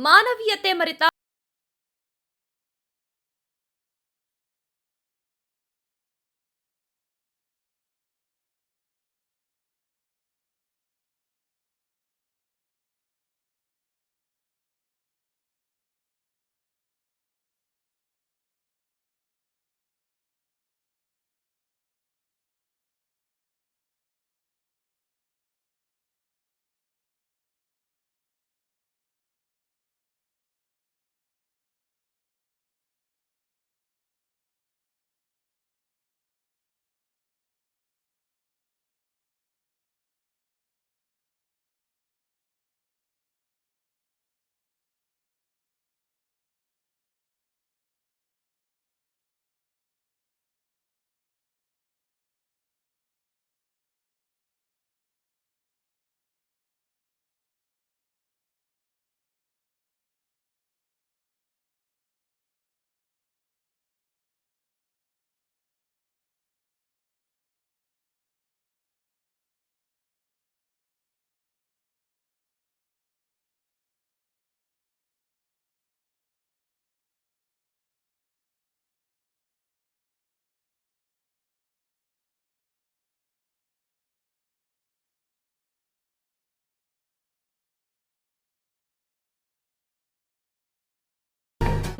ಮಾನವೀಯತೆ ಮರೆತ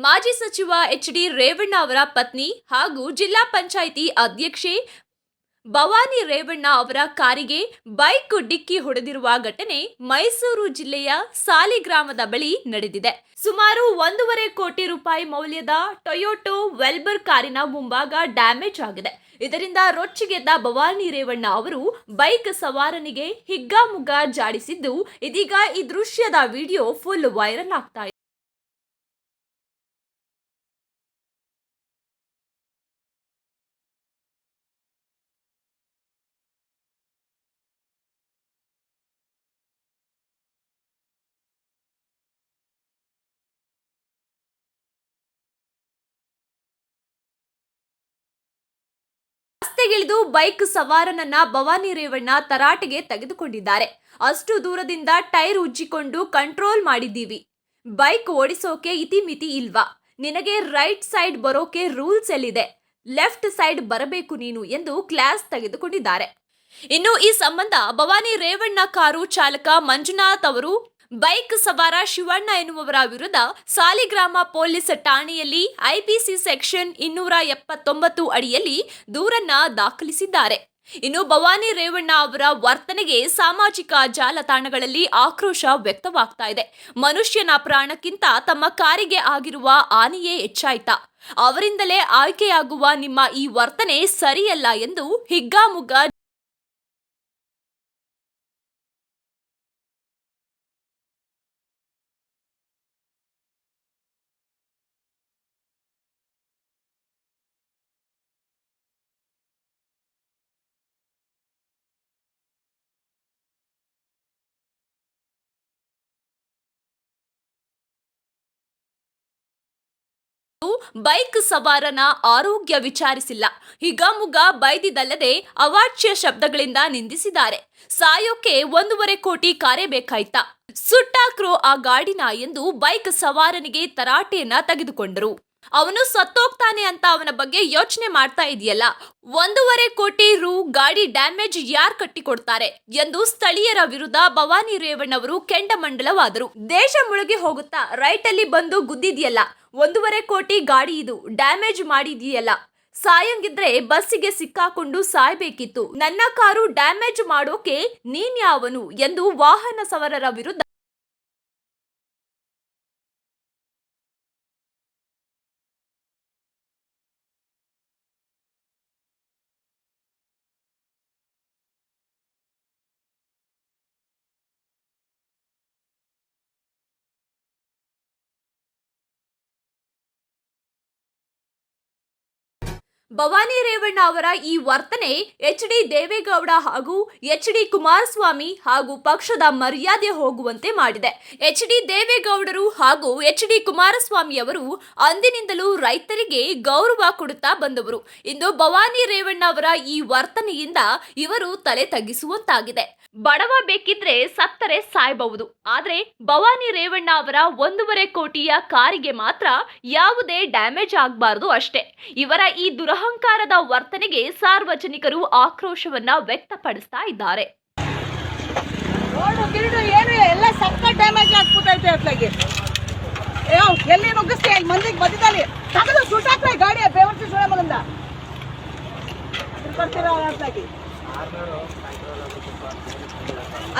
ಮಾಜಿ ಸಚಿವ ಎಚ್ ಡಿ ರೇವಣ್ಣ ಅವರ ಪತ್ನಿ ಹಾಗೂ ಜಿಲ್ಲಾ ಪಂಚಾಯಿತಿ ಅಧ್ಯಕ್ಷೆ ಭವಾನಿ ರೇವಣ್ಣ ಅವರ ಕಾರಿಗೆ ಬೈಕ್ ಡಿಕ್ಕಿ ಹೊಡೆದಿರುವ ಘಟನೆ ಮೈಸೂರು ಜಿಲ್ಲೆಯ ಸಾಲಿಗ್ರಾಮದ ಬಳಿ ನಡೆದಿದೆ. ಸುಮಾರು ಒಂದೂವರೆ ಕೋಟಿ ರೂಪಾಯಿ ಮೌಲ್ಯದ ಟೊಯೋಟೋ ವೆಲ್ಬರ್ ಕಾರಿನ ಮುಂಭಾಗ ಡ್ಯಾಮೇಜ್ ಆಗಿದೆ. ಇದರಿಂದ ರೊಚ್ಚಿಗೆದ್ದ ಭವಾನಿ ರೇವಣ್ಣ ಅವರು ಬೈಕ್ ಸವಾರನಿಗೆ ಹಿಗ್ಗಾಮುಗ್ಗಾ ಜಾಡಿಸಿದ್ದು ಇದೀಗ ಈ ದೃಶ್ಯದ ವಿಡಿಯೋ ಫುಲ್ ವೈರಲ್ ಆಗ್ತಾ ಇದೆ. ರಸ್ತೆಗಿಳಿದು ಬೈಕ್ ಸವಾರನನ್ನ ಭವಾನಿ ರೇವಣ್ಣ ತರಾಟೆಗೆ ತೆಗೆದುಕೊಂಡಿದ್ದಾರೆ. ಅಷ್ಟು ದೂರದಿಂದ ಟೈರ್ ಉಜ್ಜಿಕೊಂಡು ಕಂಟ್ರೋಲ್ ಮಾಡಿದ್ದೀವಿ. ಬೈಕ್ ಓಡಿಸೋಕೆ ಇತಿಮಿತಿ ಇಲ್ವಾ? ನಿನಗೆ ರೈಟ್ ಸೈಡ್ ಬರೋಕೆ ರೂಲ್ಸ್ ಎಲ್ಲಿದೆ? ಲೆಫ್ಟ್ ಸೈಡ್ ಬರಬೇಕು ನೀನು ಎಂದು ಕ್ಲಾಸ್ ತೆಗೆದುಕೊಂಡಿದ್ದಾರೆ. ಇನ್ನು ಈ ಸಂಬಂಧ ಭವಾನಿ ರೇವಣ್ಣ ಕಾರು ಚಾಲಕ ಮಂಜುನಾಥ್ ಅವರು ಬೈಕ್ ಸವಾರ ಶಿವಣ್ಣ ಎನ್ನುವವರ ವಿರುದ್ಧ ಸಾಲಿಗ್ರಾಮ ಪೊಲೀಸ್ ಠಾಣೆಯಲ್ಲಿ ಐಪಿಸಿ ಸೆಕ್ಷನ್ ಇನ್ನೂರ ಎಪ್ಪತ್ತೊಂಬತ್ತು ಅಡಿಯಲ್ಲಿ ದೂರನ್ನ ದಾಖಲಿಸಿದ್ದಾರೆ. ಇನ್ನು ಭವಾನಿ ರೇವಣ್ಣ ಅವರ ವರ್ತನೆಗೆ ಸಾಮಾಜಿಕ ಜಾಲತಾಣಗಳಲ್ಲಿ ಆಕ್ರೋಶ ವ್ಯಕ್ತವಾಗ್ತಾ ಇದೆ. ಮನುಷ್ಯನ ಪ್ರಾಣಕ್ಕಿಂತ ತಮ್ಮ ಕಾರಿಗೆ ಆಗಿರುವ ಹಾನಿಯೇ ಹೆಚ್ಚಾಯ್ತಾ? ಅವರಿಂದಲೇ ಆಯ್ಕೆಯಾಗುವ ನಿಮ್ಮ ಈ ವರ್ತನೆ ಸರಿಯಲ್ಲ ಎಂದು ಹಿಗ್ಗಾಮುಗ್ಗಾ ಬೈಕ್ ಸವಾರನ ಆರೋಗ್ಯ ವಿಚಾರಿಸಿಲ್ಲ. ಹಿಗಾಮುಗ ಬೈದಿದಲ್ಲದೆ ಅವಾಚ್ಯ ಶಬ್ದಗಳಿಂದ ನಿಂದಿಸಿದ್ದಾರೆ. ಸಾಯೋಕೆ ಒಂದೂವರೆ ಕೋಟಿ ಕಾರೇ ಬೇಕಾಯ್ತಾ. ಸುಟ್ಟಾಕ್ರೋ ಆ ಗಾಡಿನ ಎಂದು ಬೈಕ್ ಸವಾರನಿಗೆ ತರಾಟೆಯನ್ನ ತೆಗೆದುಕೊಂಡರು. ಅವನು ಸತ್ತೋಗ್ತಾನೆ ಅಂತ ಅವನ ಬಗ್ಗೆ ಯೋಚನೆ ಮಾಡ್ತಾ ಇದೆಯಲ್ಲ? ಒಂದೂವರೆ ಕೋಟಿ ರು ಗಾಡಿ ಡ್ಯಾಮೇಜ್ ಯಾರ್ ಕಟ್ಟಿಕೊಡ್ತಾರೆ ಎಂದು ಸ್ಥಳೀಯರ ವಿರುದ್ಧ ಭವಾನಿ ರೇವಣ್ಣವರು ಕೆಂಡಮಂಡಲವಾದರು. ದೇಶ ಮುಳುಗಿ ಹೋಗುತ್ತಾ ರೈಟ್ ಅಲ್ಲಿ ಬಂದು ಗುದ್ದಿದೆಯಲ್ಲ? ಒಂದೂವರೆ ಕೋಟಿ ಗಾಡಿ ಇದು, ಡ್ಯಾಮೇಜ್ ಮಾಡಿದೆಯಲ್ಲ? ಸಾಯಂಗಿದ್ರೆ ಬಸ್ಸಿಗೆ ಸಿಕ್ಕಾಕೊಂಡು ಸಾಯ್ಬೇಕಿತ್ತು. ನನ್ನ ಕಾರು ಡ್ಯಾಮೇಜ್ ಮಾಡೋಕೆ ನೀನ್ಯಾವನು? ಎಂದು ವಾಹನ ಸವಾರರ ವಿರುದ್ಧ ಭವಾನಿ ರೇವಣ್ಣ ಅವರ ಈ ವರ್ತನೆ ಎಚ್ ಡಿ ದೇವೇಗೌಡ ಹಾಗೂ ಎಚ್ ಡಿ ಕುಮಾರಸ್ವಾಮಿ ಹಾಗೂ ಪಕ್ಷದ ಮರ್ಯಾದೆ ಹೋಗುವಂತೆ ಮಾಡಿದೆ. ಎಚ್ ಡಿ ದೇವೇಗೌಡರು ಹಾಗೂ ಎಚ್ ಡಿ ಕುಮಾರಸ್ವಾಮಿ ಅವರು ಅಂದಿನಿಂದಲೂ ರೈತರಿಗೆ ಗೌರವ ಕೊಡುತ್ತಾ ಬಂದವರು. ಇಂದು ಭವಾನಿ ರೇವಣ್ಣ ಅವರ ಈ ವರ್ತನೆಯಿಂದ ಇವರು ತಲೆ ತಗ್ಗಿಸುವಂತಾಗಿದೆ. ಬಡವ ಬೇಕಿದ್ರೆ ಸತ್ತರೆ ಸಾಯಬಹುದು. ಆದರೆ ಭವಾನಿ ರೇವಣ್ಣ ಅವರ ಒಂದೂವರೆ ಕೋಟಿಯ ಕಾರಿಗೆ ಮಾತ್ರ ಯಾವುದೇ ಡ್ಯಾಮೇಜ್ ಆಗಬಾರದು ಅಷ್ಟೇ. ಇವರ ಈ ದುರಹಂಕಾರದ ವರ್ತನೆಗೆ ಸಾರ್ವಜನಿಕರು ಆಕ್ರೋಶವನ್ನ ವ್ಯಕ್ತಪಡಿಸ್ತಾ ಇದ್ದಾರೆ.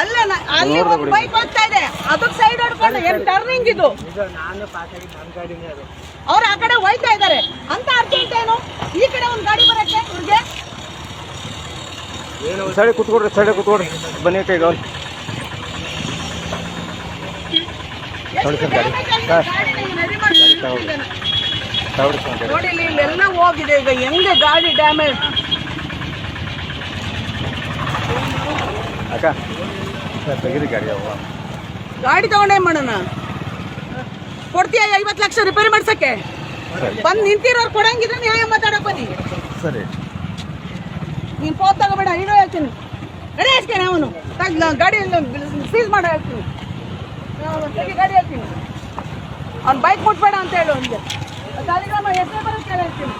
ಅಲ್ಲ ಅಲ್ಲಿ ಒಂದು ಬೈಕ್ ಹೋಗ್ತಾ ಇದೆ. ಅದಕ್ಕೆ ಸೈಡ್ ಹೊಡ್ಕೊಂಡು ಏನ್ ಟರ್ನಿಂಗ್ ಇದು? ಅವ್ರು ಆ ಕಡೆ ಹೋಯ್ತಾ ಇದ್ದಾರೆ. ಅಂತ ಏನು ಈ ಕಡೆ ಒಂದು ಗಾಡಿ ಬರಕ್ಕೆ ಇವ್ರಿಗೆ ಸೈಡ್ ಕುತ್ಕೊಡ್ರಿ ಸೈಡ್ ಕುತ್ಕೊಡ್ರಿ. ಬನ್ನಿ ನೋಡಿ ಸರ್ ಗಾಡಿ. ಸರ್. ಈಗ ನೋಡಿ ಇಲ್ಲಿ ಇಲ್ಲೆಲ್ಲ ಹೋಗಿದೆ. ಈಗ ಹೆಂಗೆ ಗಾಡಿ ಡ್ಯಾಮೇಜ್ ಅಕ್ಕ ಸರ್ ತೆಗೀರಿ ಗಾಡಿ ಅವ. ಗಾಡಿ ತಗೊಂಡೇ ಮಾಡೋಣ? ಕೊಡ್ತೀಯ ಐವತ್ತು ಲಕ್ಷ ರಿಪೇರಿ ಮಾಡ್ಸಕ್ಕೆ? ಬಂದು ನಿಂತಿರೋರು ಕೊಡಂಗಿದ್ರೆ ನ್ಯಾಯ ಮಾತಾಡಕ್ಕೆ ಬನ್ನಿ. ಸರಿ. ನೀನು ಫೋನ್ ತಗೋಬೇಡ, ಇಡೋ ಹೇಳ್ತೀನಿ. ಗಡಿ ಹಾಕ್ತೀನಿ ಅವನು. ತಗ್ಲ ಗಾಡಿ ಸೀಸ್ ಮಾಡೋ ಹೇಳ್ತೀನಿ. ಗಾಡಿ ಹೇಳ್ತೀನಿ. ಅವ್ನು ಬೈಕ್ ಕೊಟ್ಬೇಡ ಅಂತ ಹೇಳು ಅವನಿಗೆ. ಗಾಡಿಗ್ರಾಮ ಹೆಸರು ಹೇಳು ಹೇಳ್ತೀನಿ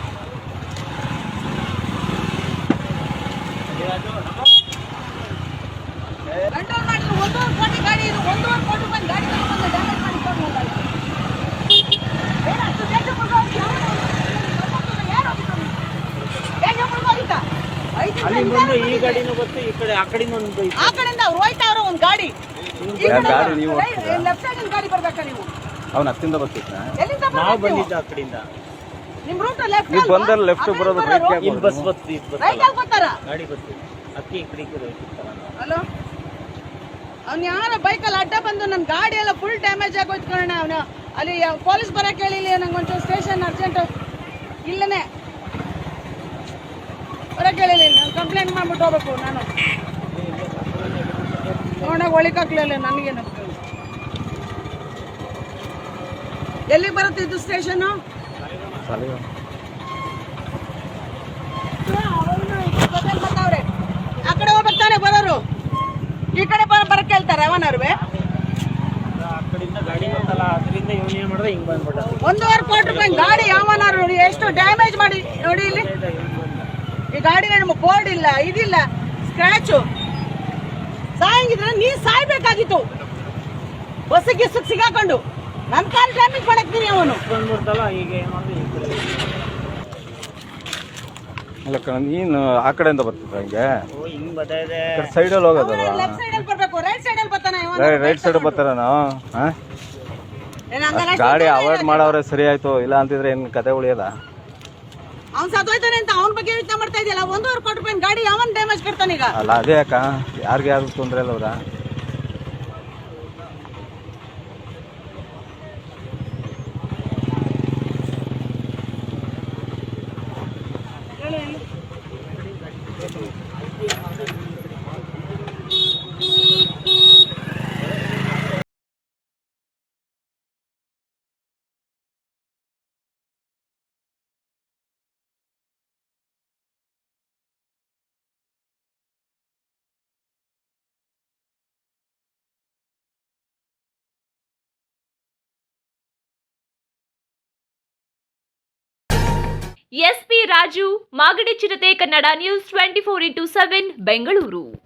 ಕಂಟ್ರೋಲ್ ಮಾಡಿ ಒಂದೂವರೆ ಕೋಟಿ ಗಾಡಿ ಇದು ಒಂದೂವರೆ ಕೋಟಿ ಬಂದು ಗಾಡಿ ತಗೊಂಡು ಡ್ಯಾಮೇಜ್ ಮಾಡಿ ತಗೊಂಡು ಹೋಗಲ್ಲ. ಬೇಡ, ಅಷ್ಟು ದೇಶ ಮುಳ್ಗೋಗಿ ಯಾರು ಯಾರು ಹೋಗಿದ್ದು? ದೇಶ ಮುಳ್ಗೋಗಿದ್ದ? ಐದು ಈ. ಗಾಡಿನೂ ಗೊತ್ತು ಈ ಕಡೆ ಆ ಕಡೆನೂ ಒಂದು ಐತೆ. ಆ ಕಡೆಯಿಂದ ಅವ್ರು ಹೋಯ್ತಾ ಅವ್ರ ಒಂದು ಗಾಡಿ. ಈ ಗಾಡಿ ನೀವು ರೈ- ಹೋಗ್ತೀರಾ? ಲೆಫ್ಟ್ ಸೈಡ್ ಗಾಡಿ ಬರ್ಬೇಕಾ ನೀವು? ಅವ್ನು ಹತ್ತಿಂದ ಬರ್ತಿದ್ದ ಎಲ್ಲಿಂದ ನಾವು ಬರ್ಬೇಕು ನೀವು? ಬಂದಿದ್ದು ಆ ಕಡೆಯಿಂದ. ನಿಮ್ ರೂಟ್ ಲೆಫ್ಟ್ ನೀವು ಬಂದಲ್ಲಿ ಲೆಫ್ಟ್ ಬರೋದು right ಯಾಕೆ ಇಲ್ಲಿ ಬಸ್ ಬತ್ತು ಇದು ರೈಟ್ ಬತ್ತಲ್ಲ ಅಲ್ಲಿ ಬರ್ತಾರ? ಗಾಡಿ ಬತ್ತು. ಅಕ್ಕಿ ಈ ಕಡೆ ಈ ಕಡೆ. ಹೋಯ್ತಿತ್ತಲ್ಲ ಹಲೋ ಅವ್ನು ಯಾರ ಬೈಕಲ್ಲಿ ಅಡ್ಡ ಬಂದು ನನ್ನ ಗಾಡಿ ಎಲ್ಲ ಫುಲ್ ಡ್ಯಾಮೇಜ್ ಆಗೋಯ್ತು ಕಣ ಅವನು. ಅಲ್ಲಿ ಪೊಲೀಸ್ ಬರಕ್ಕೆ ಹೇಳಿಲ್ಲ ನಂಗೆ ಒಂಚೂರು ಸ್ಟೇಷನ್ ಅರ್ಜೆಂಟ್ ಇಲ್ಲನೇ. ಬರಕ್ಕೆ ಹೇಳಿಲ್ಲ ನಾನು ಕಂಪ್ಲೇಂಟ್ ಮಾಡ್ಬಿಟ್ಟು ಹೋಗ್ಬೇಕು ನಾನು. ನೋಡೋಕೆ ಒಳಿಕಾಗ್ಲಿಲ್ಲ ನನಗೇನು. ಎಲ್ಲಿಗೆ ಬರುತ್ತೆ ಇದು ಸ್ಟೇಷನು? ಬರ್ತಾವ್ರೆ ಆ ಕಡೆ ಹೋಗ್ಬೇಕು ತಾನೆ ಬರೋರು. ಈ ಕಡೆ ಬರ ಬರಕ್ಕೆ ಹೇಳ್ತಾರೆ ಅವನರ್ವೆ ಒಂದೂವರೆ ಕೋಟಿ ರೂಪಾಯಿ ಗಾಡಿ ಯಾವನಾರು ನೋಡಿ, ಎಷ್ಟು ಡ್ಯಾಮೇಜ್ ಮಾಡಿ, ನೋಡಿ ಇಲ್ಲಿ. ಈ ಗಾಡಿ ನಮ್ಮ ಬೋರ್ಡ್ ಇಲ್ಲ ಇದಿಲ್ಲ ಸ್ಕ್ರಾಚು ಸಾಯಂಗಿದ್ರೆ ನೀ ಸಾಯ್ಬೇಕಾಗಿತ್ತು. ಬಸ್ಸಿಗೆ ಸಿಗಾಕೊಂಡು. ನನ್ನ ಕಾಲ್ ಡ್ಯಾಮೇಜ್ ಮಾಡಕ್ತೀನಿ ಅವನು ಅಲ್ಲ ಕಣ ನೀನು ಆ ಕಡೆಯಿಂದ ಬರ್ತಿದ್ದ ಹಂಗೆ? ಸೈಡಲ್ಲಿ ಹೋಗೋದಲ್ಲ? ಲೆಫ್ಟ್ ಸೈಡಲ್ಲಿ ಬರ್ಬೇಕು. ರೈಟ್ ಸೈಡಲ್ಲಿ ಬರ್ತಾನೆ ರೈಟ್ ಸೈಡ್ ಬರ್ತಾರ ನಾವು? ಹಾಂ? ಗಾಡಿ ಅವಾಯ್ಡ್ ಮಾಡೋರೆ ಸರಿ ಆಯ್ತು. ಇಲ್ಲ ಅಂತಿದ್ರೆ ಏನು ಕತೆ ಉಳಿಯದ? ಅವ್ನು ಸತ್ತೋಯ್ತಾನೆ ಅಂತ ಅವನ ಬಗ್ಗೆ ಯೋಚನೆ ಮಾಡ್ತಾ ಇದೆಯಲ್ಲ? ಒಂದೂವರೆ ಕೋಟಿ ರೂಪಾಯಿ ಗಾಡಿ ಯಾವನ್ ಡ್ಯಾಮೇಜ್ ಕೊಡ್ತಾನೆ ಈಗ. ಅಲ್ಲ, ಅದೇ ಅಕ್ಕ. ಯಾರಿಗೆ ಯಾರು ತೊಂದರೆ ಇಲ್ಲ ಅವ್ರ. ಎಸ್ಪಿ ರಾಜು ಮಾಗಡಿ ಚಿರತೆ Kannada news twenty four into seven Bengaluru.